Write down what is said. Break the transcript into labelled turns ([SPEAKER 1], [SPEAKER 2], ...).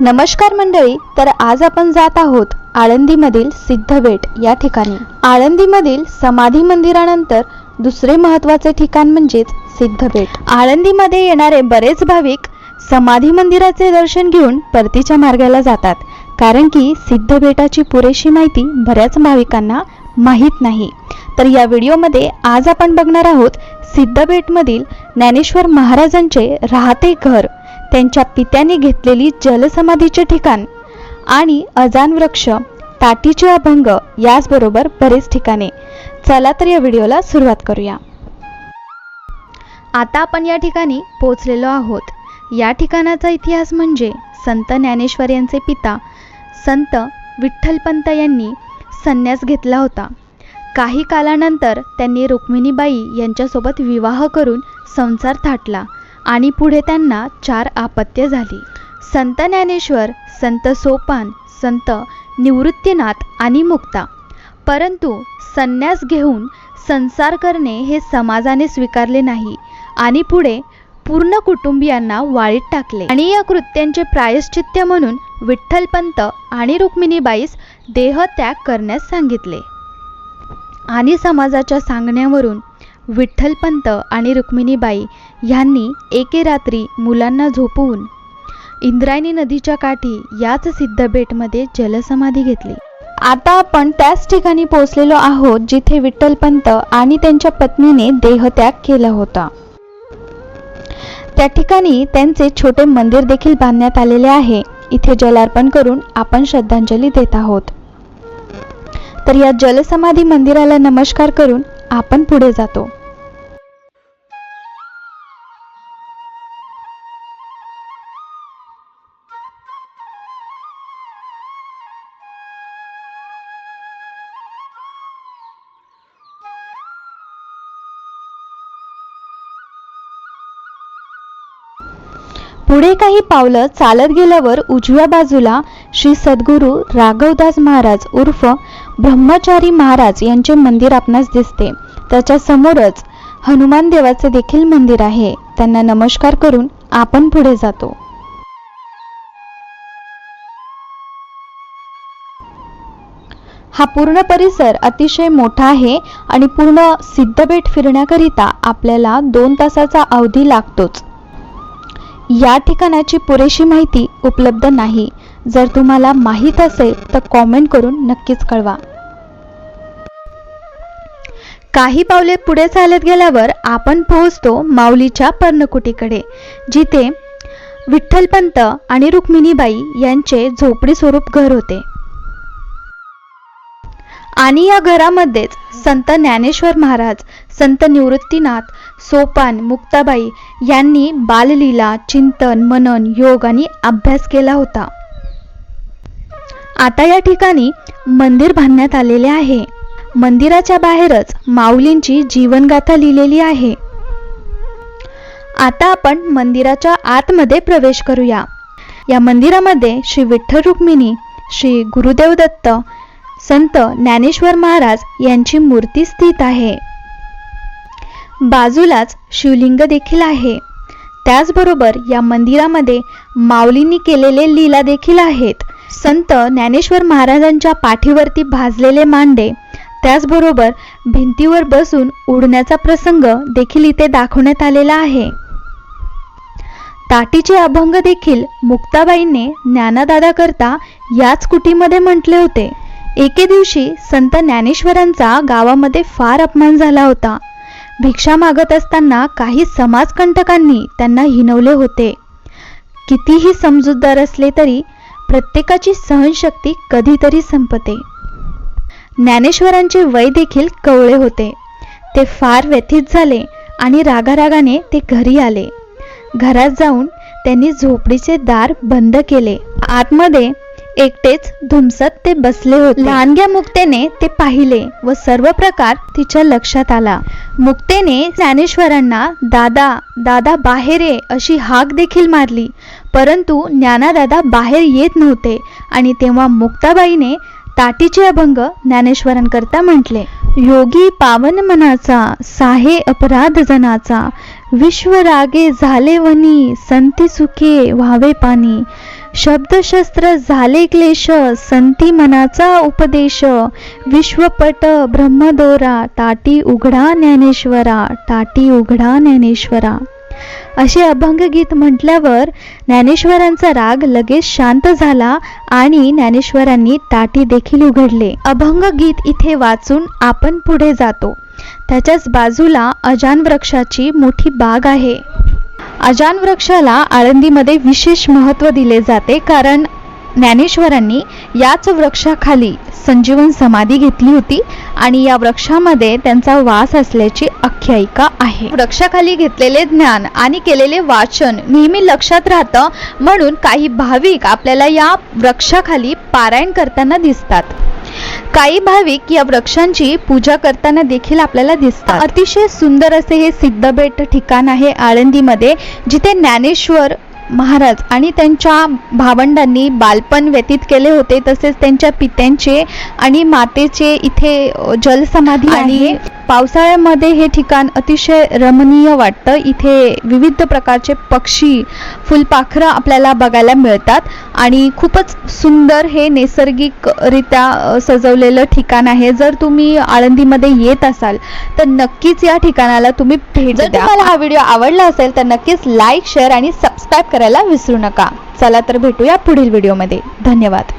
[SPEAKER 1] नमस्कार मंडळी तर आज आपण जात आहोत आळंदीमधील सिद्धबेट या ठिकाणी. आळंदीमधील समाधी मंदिरानंतर दुसरे महत्त्वाचे ठिकाण म्हणजेच सिद्धबेट. आळंदीमध्ये येणारे बरेच भाविक समाधी मंदिराचे दर्शन घेऊन परतीच्या मार्गाला जातात कारण की सिद्धबेटाची पुरेशी माहिती बऱ्याच भाविकांना माहीत नाही. तर या व्हिडिओमध्ये आज आपण बघणार आहोत सिद्धबेटमधील ज्ञानेश्वर महाराजांचे राहते घर. त्यांच्या पित्याने घेतलेली जलसमाधीचे ठिकाण आणि अजान वृक्ष ताटीचे अभंग याचबरोबर बरेच ठिकाणे. चला तर या व्हिडिओला सुरुवात करूया. आता आपण या ठिकाणी पोचलेलो आहोत. या ठिकाणाचा इतिहास म्हणजे संत ज्ञानेश्वर यांचे पिता संत विठ्ठलपंत यांनी संन्यास घेतला होता. काही कालानंतर त्यांनी रुक्मिणीबाई यांच्यासोबत विवाह करून संसार थाटला. आणि पुढे त्यांना चार आपत्य झाली. संत ज्ञानेश्वर संत सोपान संत निवृत्तीनाथ आणि मुक्ता. परंतु संन्यास घेऊन संसार करणे हे समाजाने स्वीकारले नाही आणि पुढे पूर्ण कुटुंबियांना वाळीत टाकले. आणि या कृत्यांचे प्रायश्चित्य म्हणून विठ्ठलपंत आणि रुक्मिणीबाईस देहत्याग करण्यास सांगितले. आणि समाजाच्या सांगण्यावरून विठ्ठलपंत आणि रुक्मिणीबाई ह्यांनी एके रात्री मुलांना झोपवून इंद्रायणी नदीच्या काठी याच सिद्धबेटमध्ये जलसमाधी घेतली. आता आपण त्याच ठिकाणी पोहोचलेलो आहोत जिथे विठ्ठलपंत आणि त्यांच्या पत्नीने देहत्याग केला होता. त्या ठिकाणी त्यांचे छोटे मंदिर देखील बांधण्यात आलेले आहे. इथे जलार्पण करून आपण श्रद्धांजली देत आहोत. तर या जलसमाधी मंदिराला नमस्कार करून आपण पुढे जातो. पुढे काही पावलं चालत गेल्यावर उजव्या बाजूला श्री सद्गुरू राघवदास महाराज उर्फ ब्रह्मचारी महाराज यांचे मंदिर आपणास दिसते. त्याच्या समोरच हनुमान देवाचे देखील मंदिर आहे. त्यांना नमस्कार करून आपण पुढे जातो. हा पूर्ण परिसर अतिशय मोठा आहे आणि पूर्ण सिद्धबेट फिरण्याकरिता आपल्याला दोन तासाचा अवधी लागतोच. या ठिकाणाची पुरेशी माहिती उपलब्ध नाही. जर तुम्हाला माहीत असेल तर कॉमेंट करून नक्कीच कळवा. काही पावले पुढे चालत गेल्यावर आपण पोहोचतो माऊलीच्या पर्णकुटीकडे जिथे विठ्ठलपंत आणि रुक्मिणीबाई यांचे झोपडी स्वरूप घर होते. आणि या घरामध्येच संत ज्ञानेश्वर महाराज संत निवृत्तीनाथ सोपान मुक्ताबाई यांनी बाललीला चिंतन मनन योग आणि अभ्यास केला होता. आता या ठिकाणी मंदिर बांधण्यात आलेले आहे. मंदिराच्या बाहेरच माऊलींची जीवनगाथा लिहिलेली आहे. आता आपण मंदिराच्या आतमध्ये प्रवेश करूया. या मंदिरामध्ये श्री विठ्ठल रुक्मिणी श्री गुरुदेव दत्त संत ज्ञानेश्वर महाराज यांची मूर्ती स्थित आहे. बाजूलाच शिवलिंग देखील आहे. त्याचबरोबर या मंदिरामध्ये माऊलींनी केलेले लीला देखील आहेत. संत ज्ञानेश्वर महाराजांच्या पाठीवरती भाजलेले मांडे त्याचबरोबर भिंतीवर बसून उडण्याचा प्रसंग देखील इथे दाखवण्यात आलेला आहे. ताटीचे अभंग देखील मुक्ताबाईंनी ज्ञानादादा करता याच कुटीमध्ये म्हटले होते. एके दिवशी संत ज्ञानेश्वरांचा गावामध्ये फार अपमान झाला होता. भिक्षा मागत असताना काही समाजकंटकांनी त्यांना हिनवले होते. कितीही समजूतदार असले तरी प्रत्येकाची सहनशक्ती कधीतरी संपते. ज्ञानेश्वरांचे वय देखील कवळे होते. ते फार व्यथित झाले आणि रागारागाने ते घरी आले. घरात जाऊन त्यांनी झोपडीचे दार बंद केले. आतमध्ये एकटेच धुमसत ते बसले होते. लहानग्या मुक्तेने ते पाहिले व सर्व प्रकार तिच्या लक्षात आला. मुक्तेने ज्ञानेश्वरांना दादा दादा बाहेर ये अशी हाक देखील मारली. परंतु ज्ञानादादा बाहेर येत नव्हते आणि तेव्हा मुक्ताबाईने ताटीचे अभंग ज्ञानेश्वरांकरता म्हटले. योगी पावन मनाचा साहे अपराध जनाचा विश्व रागे झाले वनी संती सुखे व्हावे पाणी शब्दशस्त्र झाले क्लेश संती मनाचा उपदेश. विश्वपट ब्रह्मदोरा ताटी उघडा ज्ञानेश्वरा ताटी उघडा ज्ञानेश्वरा. असे अभंग गीत म्हटल्यावर ज्ञानेश्वरांचा राग लगेच शांत झाला आणि ज्ञानेश्वरांनी ताटी देखील उघडले. अभंग गीत इथे वाचून आपण पुढे जातो. त्याच्याच बाजूला अजान वृक्षाची मोठी बाग आहे. अजान वृक्षाला आळंदीमध्ये विशेष महत्त्व दिले जाते कारण ज्ञानेश्वरांनी याच वृक्षाखाली संजीवन समाधी घेतली होती आणि या वृक्षामध्ये त्यांचा वास असल्याची आख्यायिका आहे. वृक्षाखाली घेतलेले ज्ञान आणि केलेले वाचन नेहमी लक्षात राहतं म्हणून काही भाविक आपल्याला या वृक्षाखाली पारायण करताना दिसतात. काही भाविक या वृक्षांची पूजा करताना देखील आपल्याला दिसतात. अतिशय सुंदर असे हे सिद्धबेट ठिकाण आहे आळंदीमध्ये जिथे ज्ञानेश्वर महाराज आणि त्यांच्या भावंडांनी बालपण व्यतीत केले होते तसेच त्यांच्या पित्यांचे आणि मातेचे इथे जलसमाधी आणि पावसाळ्यामध्ये हे ठिकाण अतिशय रमणीय वाटतं. इथे विविध प्रकारचे पक्षी फुलपाखरं आपल्याला बघायला मिळतात आणि खूपच सुंदर हे नैसर्गिकरित्या सजवलेलं ठिकाण आहे. जर तुम्ही आळंदीमध्ये येत असाल तर नक्कीच या ठिकाणाला तुम्ही भेट जर तुम्हाला हा व्हिडिओ आवडला असेल तर नक्कीच लाईक शेअर आणि सबस्क्राईब करायला विसरू नका. चला तर भेटूया पुढील व्हिडिओमध्ये. धन्यवाद.